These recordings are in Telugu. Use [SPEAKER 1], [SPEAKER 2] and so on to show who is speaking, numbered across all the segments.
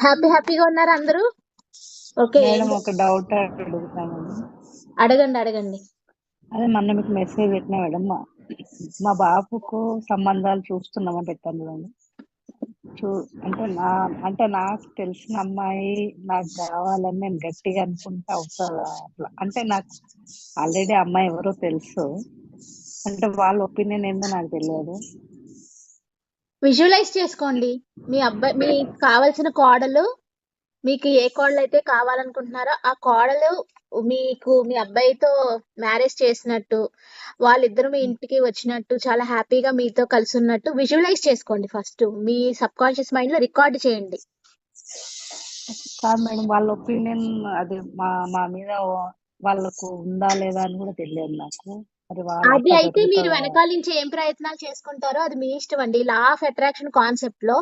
[SPEAKER 1] హ్యాపీ హ్యాపీగా ఉన్నారు అందరూ? ఓకే
[SPEAKER 2] ఒక డౌట్ అడుగుతాను
[SPEAKER 1] అడగండి అడగండి.
[SPEAKER 2] అదే మొన్న మీకు మెసేజ్ పెట్టినా మేడం మా మా బాబుకు సంబంధాలు చూస్తున్నామని పెట్టాను మేడం. చూ అంటే నా అంటే నాకు తెలిసిన అమ్మాయి నాకు కావాలని నేను గట్టిగా అనుకుంటే అవుతుందా అట్లా. అంటే నాకు ఆల్రెడీ అమ్మాయి ఎవరో తెలుసు. అంటే వాళ్ళ ఒపీనియన్ ఏందో నాకు తెలియదు.
[SPEAKER 1] విజువలైజ్ చేసుకోండి. మీ అబ్బాయి మీకు కావాల్సిన కోడలు మీకు ఏ కోడలు అయితే కావాలనుకుంటున్నారో ఆ కోడలు మీకు మీ అబ్బాయితో మ్యారేజ్ చేసినట్టు వాళ్ళిద్దరు మీ ఇంటికి వచ్చినట్టు చాలా హ్యాపీగా మీతో కలిసి ఉన్నట్టు విజువలైజ్ చేసుకోండి ఫస్ట్. మీ సబ్ కాన్షియస్ మైండ్లో రికార్డ్ చేయండి.
[SPEAKER 2] కాదు మేడం వాళ్ళ ఒపీనియన్ అది మా మా మీద వాళ్ళకు ఉందా లేదా అని కూడా తెలియదు నాకు.
[SPEAKER 1] అది అయితే మీరు? వెనకాల నుంచి ఏం ప్రయత్నాలు చేసుకుంటారో అది మీ ఇష్టం అండి లా ఆఫ్ అట్రాక్షన్ కాన్సెప్ట్లో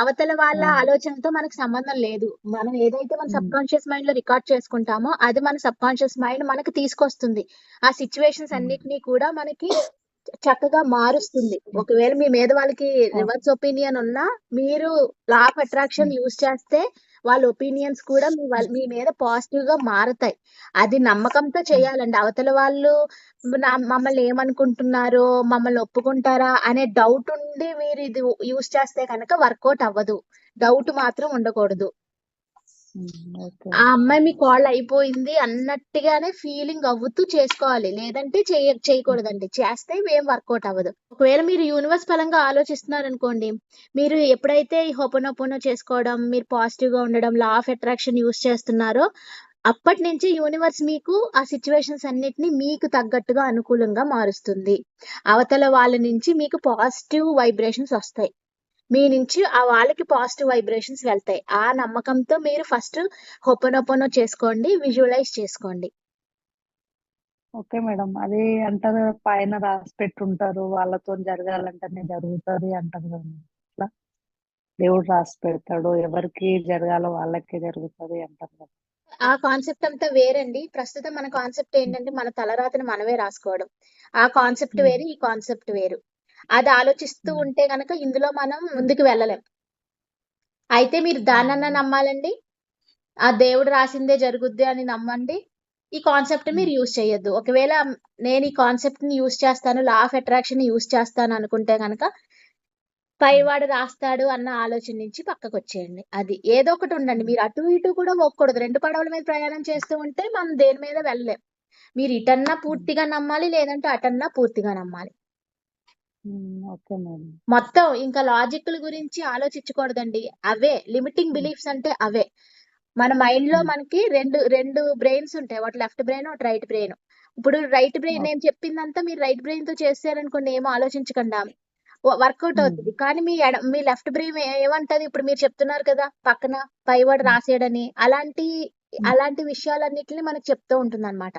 [SPEAKER 1] అవతల వాళ్ళ. ఆలోచనతో మనకు సంబంధం లేదు మనం ఏదైతే మన. సబ్ కాన్షియస్ మైండ్లో రికార్డ్ చేసుకుంటామో అది మన సబ్ కాన్షియస్ మైండ్ మనకి తీసుకొస్తుంది ఆ సిచ్యువేషన్స్. అన్నిటినీ కూడా మనకి చక్కగా మారుస్తుంది ఒకవేళ మీ మీద వాళ్ళకి రివర్స్ ఒపీనియన్ ఉన్నా మీరు లా ఆఫ్ అట్రాక్షన్ యూజ్ చేస్తే వాళ్ళ ఒపీనియన్స్ కూడా మీ మీ మీద పాజిటివ్గా మారతాయి. అది నమ్మకంతో చేయాలండి. అవతల వాళ్ళు మమ్మల్ని ఏమనుకుంటున్నారో మమ్మల్ని ఒప్పుకుంటారా అనే డౌట్ ఉండి మీరు ఇది యూస్ చేస్తే కనుక వర్కౌట్ అవ్వదు. డౌట్ మాత్రం ఉండకూడదు.
[SPEAKER 2] ఓకే.
[SPEAKER 1] ఆ అమ్మాయి మీ కాల్ అయిపోయింది అన్నట్టుగానే ఫీలింగ్ అవుతూ చేసుకోవాలి. లేదంటే చేయ చేయకూడదండి. చేస్తే ఏం వర్కౌట్ అవ్వదు. ఒకవేళ మీరు యూనివర్స్ పరంగా ఆలోచిస్తున్నారు అనుకోండి మీరు ఎప్పుడైతే ఈ హోపనోపోనో చేసుకోవడం మీరు పాజిటివ్గా ఉండడం లా ఆఫ్ అట్రాక్షన్ యూస్ చేస్తున్నారో అప్పటి నుంచి యూనివర్స్ మీకు ఆ సిచ్యువేషన్స్ అన్నిటిని మీకు తగ్గట్టుగా అనుకూలంగా మారుస్తుంది. అవతల వాళ్ళ నుంచి మీకు పాజిటివ్ వైబ్రేషన్స్ వస్తాయి. మీ నుంచి ఆ వాళ్ళకి పాజిటివ్ వైబ్రేషన్స్ వెళ్తాయి. ఆ నమ్మకంతో మీరు ఫస్ట్ హొపనొపనో చేసుకోండి విజువలైజ్ చేసుకోండి.
[SPEAKER 2] Okay madam. అది అంటారు పైన రాసి పెట్టుంటారు వాళ్ళతో జరగాలంటేనే జరుగుతుంది అంటారు కదా దేవుడు రాసి పెడతాడు ఎవరికి జరగాలో వాళ్ళకే జరుగుతుంది అంటారు కదా.
[SPEAKER 1] ఆ కాన్సెప్ట్ అంతా వేరండి. ప్రస్తుతం మన కాన్సెప్ట్ ఏంటంటే మన తలరాతను మనమే రాసుకోవడం. ఆ కాన్సెప్ట్. వేరు ఈ కాన్సెప్ట్ వేరు. అది ఆలోచిస్తూ. ఉంటే గనక ఇందులో మనం ముందుకు వెళ్ళలేం. అయితే మీరు దానన్నా నమ్మాలండి. ఆ దేవుడు రాసిందే జరుగుద్ది అని నమ్మండి. ఈ కాన్సెప్ట్ మీరు యూజ్ చేయొద్దు. ఒకవేళ నేను ఈ కాన్సెప్ట్ని యూజ్ చేస్తాను లా ఆఫ్ అట్రాక్షన్ యూజ్ చేస్తాను అనుకుంటే కనుక పైవాడు రాస్తాడు అన్న ఆలోచన నుంచి పక్కకు వచ్చేయండి అది ఏదో ఒకటి ఉండండి. మీరు అటు ఇటు కూడా పోకూడదు రెండు పడవల మీద ప్రయాణం చేస్తూ ఉంటే మనం దేని మీద వెళ్ళలేం. మీరు ఇటన్నా పూర్తిగా నమ్మాలి లేదంటే అటన్నా పూర్తిగా నమ్మాలి.
[SPEAKER 2] మ్మ్. Okay madam.
[SPEAKER 1] మొత్తం ఇంకా లాజిక్ల గురించి ఆలోచించకూడదండి. అవే లిమిటింగ్ బిలీఫ్స్ అంటే అవే. మన
[SPEAKER 2] మైండ్లో.
[SPEAKER 1] మనకి రెండు రెండు బ్రెయిన్స్ ఉంటాయి. ఒకటి లెఫ్ట్ బ్రెయిన్ ఒకటి రైట్ బ్రెయిన్. ఇప్పుడు రైట్ బ్రెయిన్ నేను చెప్పిందంతా మీరు రైట్ బ్రెయిన్తో చేశారనుకోండి ఏమో ఆలోచించకుండా. వర్కౌట్. అవుతుంది. కానీ మీ ఎడ మీ లెఫ్ట్ బ్రెయిన్ ఏమంటది? ఇప్పుడు మీరు చెప్తున్నారు కదా పక్కన పైవాడు. రాసేయడని అలాంటి. అలాంటి విషయాలన్నిటిని మనకు చెప్తూ ఉంటుంది అనమాట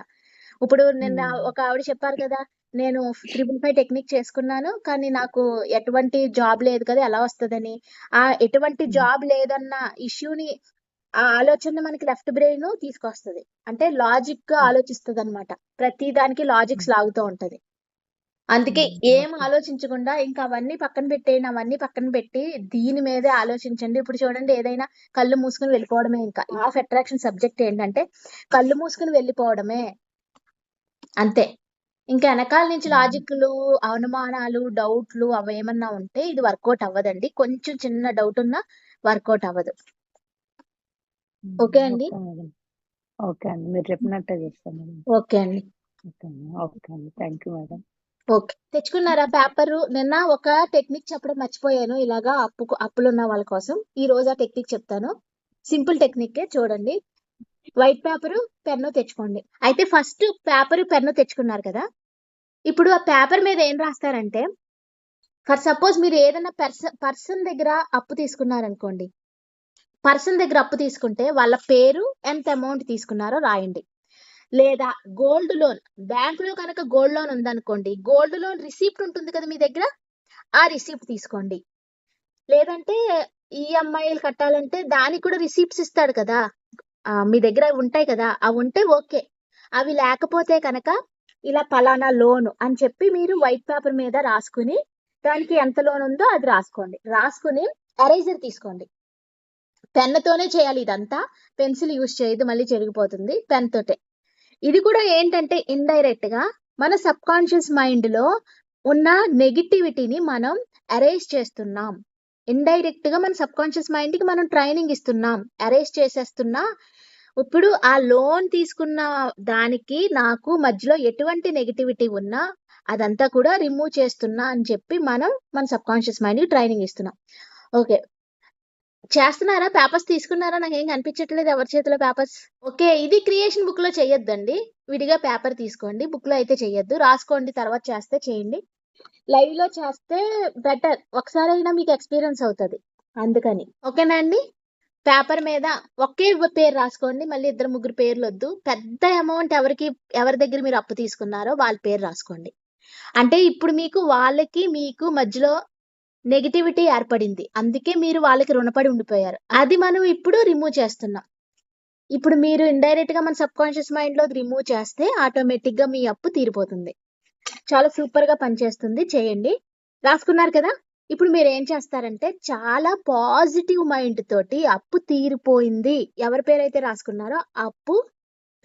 [SPEAKER 1] ఇప్పుడు నిన్న. ఒక ఆవిడ చెప్పారు కదా నేను ట్రిపుల్ ఫైవ్ టెక్నిక్ చేసుకున్నాను కానీ నాకు ఎటువంటి జాబ్ లేదు కదా ఎలా వస్తుందని. ఆ ఎటువంటి. జాబ్ లేదన్న ఇష్యూని ఆ ఆలోచన మనకి లెఫ్ట్ బ్రెయిన్ తీసుకొస్తుంది. అంటే
[SPEAKER 2] లాజిక్గా.
[SPEAKER 1] ఆలోచిస్తుంది అనమాట ప్రతి దానికి లాజిక్స్ లాగుతూ ఉంటది. అందుకే. ఏం ఆలోచించకుండా ఇంకా అవన్నీ పక్కన పెట్టేయండి అవన్నీ పక్కన పెట్టి దీని మీదే ఆలోచించండి. ఇప్పుడు చూడండి ఏదైనా కళ్ళు మూసుకుని వెళ్ళిపోవడమే ఇంకా. ఆఫ్ అట్రాక్షన్ సబ్జెక్ట్ ఏంటంటే కళ్ళు మూసుకుని వెళ్ళిపోవడమే. అంతే. ఇంకా వెనకాల నుంచి. లాజిక్లు అనుమానాలు డౌట్లు అవి ఏమన్నా ఉంటే ఇది వర్కౌట్ అవ్వదండి. కొంచెం చిన్న డౌట్ ఉన్నా వర్కౌట్ అవ్వదు. ఓకే అండి?
[SPEAKER 2] Okay madam. ఓకే అండి. మీరు చెప్పినట్టే చేస్తాను మేడం.
[SPEAKER 1] ఓకే అండి.
[SPEAKER 2] ఓకే అండి. ఓకే అండి. Thank you madam.
[SPEAKER 1] ఓకే. తెచ్చుకున్నారా పేపర్? నిన్న ఒక టెక్నిక్ చెప్పడం మర్చిపోయాను. ఇలాగా అప్పు అప్పులు ఉన్న వాళ్ళ కోసం. ఈ రోజు ఆ టెక్నిక్ చెప్తాను. సింపుల్ టెక్నిక్ చూడండి. వైట్ పేపర్ పెన్ను తెచ్చుకోండి. అయితే ఫస్ట్ పేపర్ పెన్ను తెచ్చుకున్నారు కదా? ఇప్పుడు ఆ పేపర్ మీద ఏం రాస్తారంటే ఫర్ సపోజ్ మీరు ఏదైనా పర్సన్ పర్సన్ దగ్గర అప్పు తీసుకున్నారనుకోండి. పర్సన్ దగ్గర అప్పు తీసుకుంటే వాళ్ళ పేరు ఎంత అమౌంట్ తీసుకున్నారో రాయండి. లేదా గోల్డ్ లోన్ బ్యాంకులో కనుక గోల్డ్ లోన్ ఉందనుకోండి గోల్డ్ లోన్ రిసీప్ట్ ఉంటుంది కదా మీ దగ్గర? ఆ రిసీప్ట్ తీసుకోండి. లేదంటే ఈఎంఐలు కట్టాలంటే దానికి కూడా రిసీప్ట్స్ ఇస్తాడు కదా? ఆ, మీ దగ్గర అవి ఉంటాయి కదా అవి ఉంటే ఓకే. అవి లేకపోతే కనుక ఇలా పలానా లోన్ అని చెప్పి మీరు వైట్ పేపర్ మీద రాసుకుని దానికి ఎంత లోన్ ఉందో అది రాసుకోండి. రాసుకుని ఎరేజర్ తీసుకోండి. పెన్నుతోనే చేయాలి ఇదంతా. పెన్సిల్ యూస్ చేయదు మళ్ళీ చెరిగిపోతుంది పెన్ తోటే ఇది కూడా ఏంటంటే ఇండైరెక్ట్గా మన సబ్ కాన్షియస్ మైండ్లో ఉన్న నెగిటివిటీని మనం అరేంజ్ చేస్తున్నాం. ఇండైరెక్ట్గా మన సబ్ కాన్షియస్ మైండ్కి మనం ట్రైనింగ్ ఇస్తున్నాం. అరేంజ్ చేసేస్తున్నా. ఇప్పుడు ఆ లోన్ తీసుకున్న దానికి నాకు మధ్యలో ఎటువంటి నెగిటివిటీ ఉన్నా అదంతా కూడా రిమూవ్ చేస్తున్నా అని చెప్పి మనం మన సబ్ కాన్షియస్ మైండ్కి ట్రైనింగ్ ఇస్తున్నాం. ఓకే. చేస్తున్నారా? పేపర్స్ తీసుకున్నారా? నాకు ఏం కనిపించట్లేదు ఎవరి చేతిలో పేపర్స్. ఓకే ఇది క్రియేషన్ బుక్లో చెయ్యొద్దండి విడిగా పేపర్ తీసుకోండి. బుక్లో అయితే చెయ్యొద్దు రాసుకోండి తర్వాత చేస్తే చేయండి. లైవ్లో చేస్తే బెటర్ ఒకసారి అయినా మీకు ఎక్స్పీరియన్స్ అవుతుంది. అందుకని. ఓకేనా అండి? పేపర్ మీద ఒకే పేరు రాసుకోండి. మళ్ళీ ఇద్దరు ముగ్గురు పేర్లు వద్దు పెద్ద అమౌంట్ ఎవరికి ఎవరి దగ్గర మీరు అప్పు తీసుకున్నారో వాళ్ళ పేరు రాసుకోండి. అంటే ఇప్పుడు మీకు వాళ్ళకి మీకు మధ్యలో నెగిటివిటీ ఏర్పడింది. అందుకే మీరు వాళ్ళకి రుణపడి ఉండిపోయారు. అది మనం ఇప్పుడు రిమూవ్ చేస్తున్నాం. ఇప్పుడు మీరు ఇండైరెక్ట్గా మన సబ్ కాన్షియస్ మైండ్లో రిమూవ్ చేస్తే ఆటోమేటిక్గా మీ అప్పు తీరిపోతుంది. చాలా సూపర్గా పనిచేస్తుంది. చేయండి. రాసుకున్నారు కదా? ఇప్పుడు మీరు ఏం చేస్తారంటే చాలా పాజిటివ్ మైండ్ తోటి అప్పు తీరిపోయింది. ఎవరి పేరైతే రాసుకున్నారో అప్పు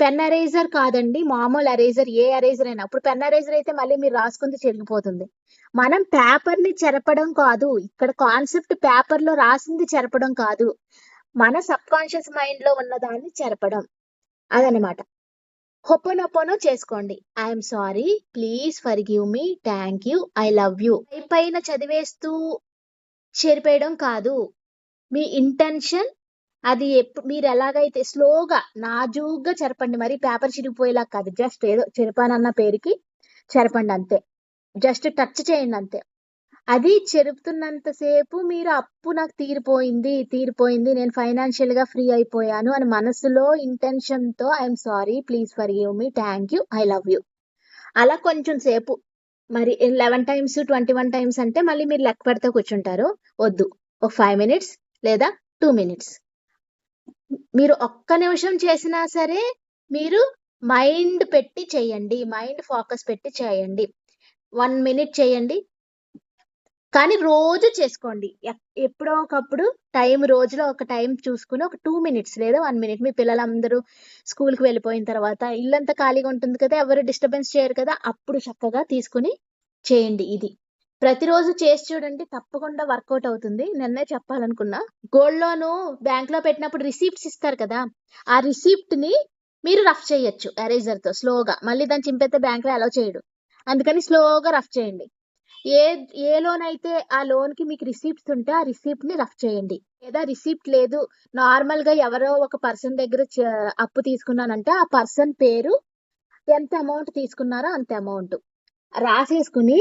[SPEAKER 1] పెన్ అరేజర్ కాదండి. మామూలు అరేజర్ ఏ అరేజర్ అయినా. అప్పుడు పెన్ అరేజర్ అయితే మళ్ళీ మీరు రాసుకుంది చెరిగిపోతుంది. మనం పేపర్ని చెరపడం కాదు. ఇక్కడ కాన్సెప్ట్ పేపర్లో రాసింది చెరపడం కాదు. మన సబ్ కాన్షియస్ మైండ్లో ఉన్న దాన్ని చెరపడం. అదనమాట హొప్పనొప్పనో చేసుకోండి. I'm sorry please forgive me thank you I love you పైన చదివేస్తూ చేరిపోయడం కాదు. మీ ఇంటెన్షన్ అది ఎప్పుడు మీరు ఎలాగైతే స్లోగా నాజూగ్గా చెరపండి. మరి పేపర్ చిరిగిపోయేలా కాదు. జస్ట్ ఏదో చెరపానన్న పేరుకి చెరపండి అంతే. జస్ట్ టచ్ చేయండి అంతే. అది చెరుపుతున్నంతసేపు మీరు అప్పు నాకు తీరిపోయింది తీరిపోయింది నేను ఫైనాన్షియల్గా ఫ్రీ అయిపోయాను అని మనసులో ఇంటెన్షన్తో I'm sorry please forgive me thank you I love you అలా కొంచెం సేపు. మరి eleven times twenty one times అంటే మళ్ళీ మీరు లెక్క పెడితే కూర్చుంటారు. వద్దు. ఒక ఫైవ్ మినిట్స్ లేదా టూ మినిట్స్ మీరు ఒక్క నిమిషం చేసినా సరే మీరు మైండ్ పెట్టి చేయండి. మైండ్ ఫోకస్ పెట్టి చేయండి. వన్ మినిట్ చేయండి. కానీ రోజు చేసుకోండి. ఎప్పుడో ఒకప్పుడు టైం రోజులో ఒక టైం చూసుకుని ఒక టూ మినిట్స్ లేదా వన్ మినిట్ మీ పిల్లలందరూ స్కూల్కి వెళ్ళిపోయిన తర్వాత ఇల్లంతా ఖాళీగా ఉంటుంది కదా ఎవరు డిస్టర్బెన్స్ చేయరు కదా అప్పుడు చక్కగా తీసుకుని చేయండి ఇది. ప్రతిరోజు చేసి చూడండి తప్పకుండా వర్కౌట్ అవుతుంది. నిన్నే చెప్పాలనుకున్నా గోల్డ్ లోన్ బ్యాంక్లో పెట్టినప్పుడు రిసీప్ట్స్ ఇస్తారు కదా ఆ రిసీప్ట్ని మీరు రఫ్ చేయొచ్చు ఎరేజర్తో స్లోగా. మళ్ళీ దాన్ని చింపేస్తే బ్యాంక్లో అలౌ చేయడు. అందుకని స్లోగా రఫ్ చేయండి. ఏ ఏ లోన్ అయితే ఆ లోన్కి మీకు రిసీప్ట్స్ ఉంటే ఆ రిసీప్ట్ని రఫ్ చేయండి. లేదా రిసీప్ట్ లేదు నార్మల్గా ఎవరో ఒక పర్సన్ దగ్గర అప్పు తీసుకున్నానంటే ఆ పర్సన్ పేరు ఎంత అమౌంట్ తీసుకున్నారో అంత అమౌంట్. రాసేసుకుని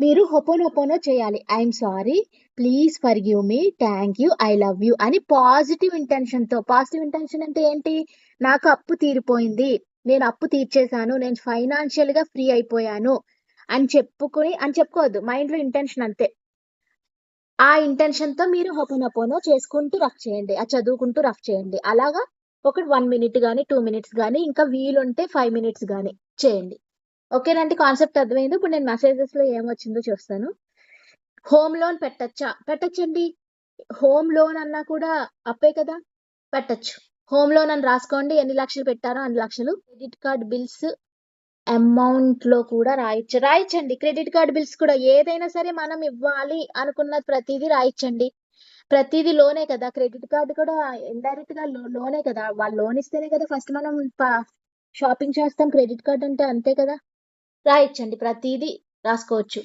[SPEAKER 1] మీరు హొపోనొపోనో చేయాలి. I'm sorry please forgive me thank you I love you అని పాజిటివ్ ఇంటెన్షన్తో. పాజిటివ్ ఇంటెన్షన్ అంటే ఏంటి? నాకు అప్పు తీరిపోయింది నేను అప్పు తీర్చేశాను నేను ఫైనాన్షియల్గా ఫ్రీ అయిపోయాను అని చెప్పుకొని అని చెప్పుకోవద్దు. మైండ్లో ఇంటెన్షన్ అంతే. ఆ ఇంటెన్షన్తో మీరు హొపోనొపోనో చేసుకుంటూ రఫ్ చేయండి. ఆ చదువుకుంటూ రఫ్ చేయండి. అలాగా ఒకటి వన్ మినిట్ కానీ టూ మినిట్స్ కానీ ఇంకా వీలుంటే ఫైవ్ మినిట్స్ కానీ చేయండి. ఓకేనండి కాన్సెప్ట్ అర్థమైంది? ఇప్పుడు నేను మెసేజెస్లో ఏమొచ్చిందో చూస్తాను. హోమ్ లోన్ పెట్టచ్చా? పెట్టచ్చండి. హోమ్ లోన్ అన్నా కూడా అప్పే కదా? పెట్టచ్చు. హోమ్ లోన్ అని రాసుకోండి. ఎన్ని లక్షలు పెట్టారో అన్ని లక్షలు. క్రెడిట్ కార్డ్ బిల్స్ అమౌంట్లో కూడా రాయొచ్చు. రాయొచ్చండి. క్రెడిట్ కార్డ్ బిల్స్ కూడా ఏదైనా సరే మనం ఇవ్వాలి అనుకున్న ప్రతిదీ రాయొచ్చండి. ప్రతిదీ లోనే కదా. క్రెడిట్ కార్డ్ కూడా ఇండైరెక్ట్గా లో- లోనే కదా. వాళ్ళు లోన్ ఇస్తేనే కదా ఫస్ట్ మనం షాపింగ్ చేస్తాం. క్రెడిట్ కార్డ్ అంటే అంతే కదా. రాయొచ్చండి. ప్రతిదీ రాసుకోవచ్చు.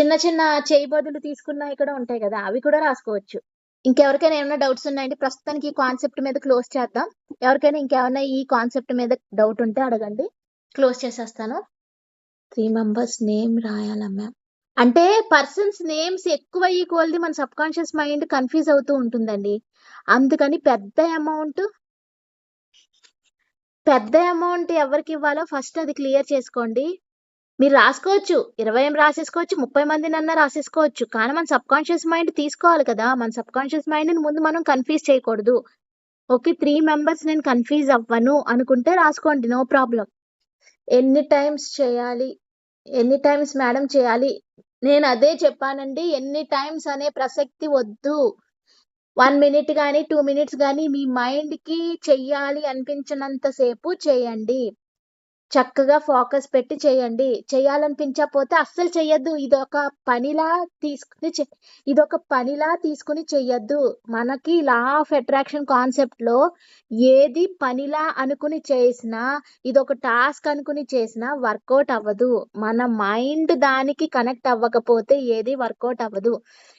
[SPEAKER 1] చిన్న చిన్న చేయబదులు బదులు ఇక్కడ కూడా ఉంటాయి కదా. అవి కూడా రాసుకోవచ్చు. ఇంకెవరికైనా ఏమైనా డౌట్స్ ఉన్నాయండి? ప్రస్తుతానికి ఈ కాన్సెప్ట్ మీద క్లోజ్ చేద్దాం. ఎవరికైనా ఇంకేమైనా ఈ కాన్సెప్ట్ మీద డౌట్ ఉంటే అడగండి. క్లోజ్ చేసేస్తాను. త్రీ మెంబర్స్ నేమ్ రాయాలా మ్యామ్ అంటే పర్సన్స్ నేమ్స్ ఎక్కువ అయ్యి కొలది మన సబ్ కాన్షియస్ మైండ్ కన్ఫ్యూజ్ అవుతూ ఉంటుందండి. అందుకని పెద్ద అమౌంట్ పెద్ద అమౌంట్ ఎవరికి ఇవ్వాలో ఫస్ట్ అది క్లియర్ చేసుకోండి. మీరు రాసుకోవచ్చు. ఇరవై రాసేసుకోవచ్చు. ముప్పై మందినన్నా రాసేసుకోవచ్చు. కానీ మన సబ్ కాన్షియస్ మైండ్ తీసుకోవాలి కదా. మన సబ్ కాన్షియస్ మైండ్ని ముందు మనం కన్ఫ్యూజ్ చేయకూడదు. ఓకే త్రీ మెంబర్స్ నేను కన్ఫ్యూజ్ అవ్వను అనుకుంటే రాసుకోండి. నో ప్రాబ్లం ఎన్ని టైమ్స్ చేయాలి ఎన్ని టైమ్స్ మేడం చేయాలి? నేను అదే చెప్పానండి ఎన్ని టైమ్స్ అనే ప్రసక్తి వద్దు. వన్ మినిట్ కానీ టూ మినిట్స్ కానీ మీ మైండ్కి చెయ్యాలి అనిపించినంత సేపు చేయండి. చక్కగా ఫోకస్ పెట్టి చేయండి. చేయాలనిపించకపోతే అస్సలు చెయ్యొద్దు. ఇది ఒక పనిలా తీసుకుని ఇది ఒక పనిలా తీసుకుని చెయ్యొద్దు. మనకి లా ఆఫ్ అట్రాక్షన్ కాన్సెప్ట్లో ఏది పనిలా అనుకుని చేసినా ఇది ఒక టాస్క్ అనుకుని చేసినా వర్కౌట్ అవ్వదు. మన మైండ్ దానికి కనెక్ట్ అవ్వకపోతే ఏది వర్కౌట్ అవ్వదు.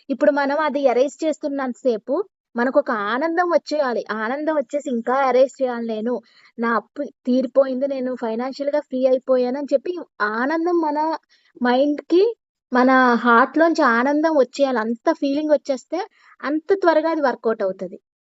[SPEAKER 1] ఇప్పుడు మనం అది ఎరేజ్ చేస్తున్నంతసేపు మనకు ఒక ఆనందం వచ్చేయాలి. ఆనందం వచ్చేసి ఇంకా ఎరేజ్ చేయాలి నేను. నా అప్పు తీరిపోయింది నేను ఫైనాన్షియల్గా ఫ్రీ అయిపోయాను అని చెప్పి ఆనందం మన మైండ్కి మన హార్ట్ లోంచి ఆనందం వచ్చేయాలి. అంత ఫీలింగ్ వచ్చేస్తే అంత త్వరగా అది వర్కౌట్ అవుతుంది.